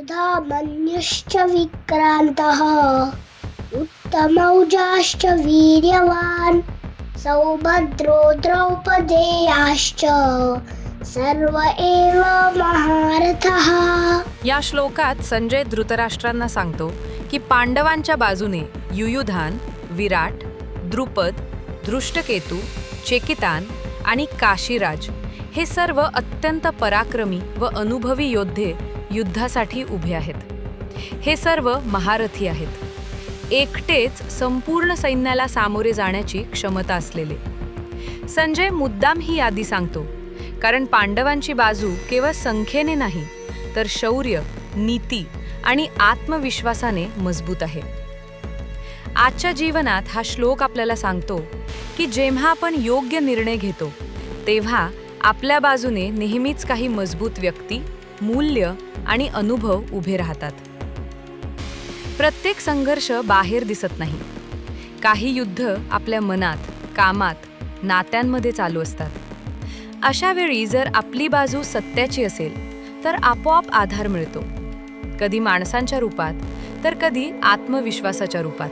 युधामन्युश्च विक्रान्तः। उत्तमौजाश्च वीर्यवान्। सौभद्रो द्रौपदेयाश्च। सर्व एव महारथः। या श्लोकात संजय धृतराष्ट्रांना सांगतो की पांडवांच्या बाजूने युयुधान विराट द्रुपद दृष्टकेतू चेकितान आणि काशीराज हे सर्व अत्यंत पराक्रमी व अनुभवी योद्धे युद्धासाठी उभे आहेत. हे सर्व महारथी आहेत. एकटेच संपूर्ण सैन्याला सामोरे जाण्याची क्षमता असलेले. संजय मुद्दाम ही यादी सांगतो. कारण पांडवांची बाजू केवळ संख्येने नाही तर शौर्य नीती आणि आत्मविश्वासाने मजबूत आहे. आजच्या जीवनात हा श्लोक आपल्याला सांगतो की जेव्हा आपण योग्य निर्णय घेतो तेव्हा आपल्या बाजूने नेहमीच काही मजबूत व्यक्ती मूल्य आणि अनुभव उभे राहतात. प्रत्येक संघर्ष बाहेर दिसत नाही. काही युद्ध आपल्या मनात कामात नात्यांमध्ये चालू असतात. अशा वेळी जर आपली बाजू सत्याची असेल तर आपोआप आधार मिळतो. कधी माणसांच्या रूपात तर कधी आत्मविश्वासाच्या रूपात.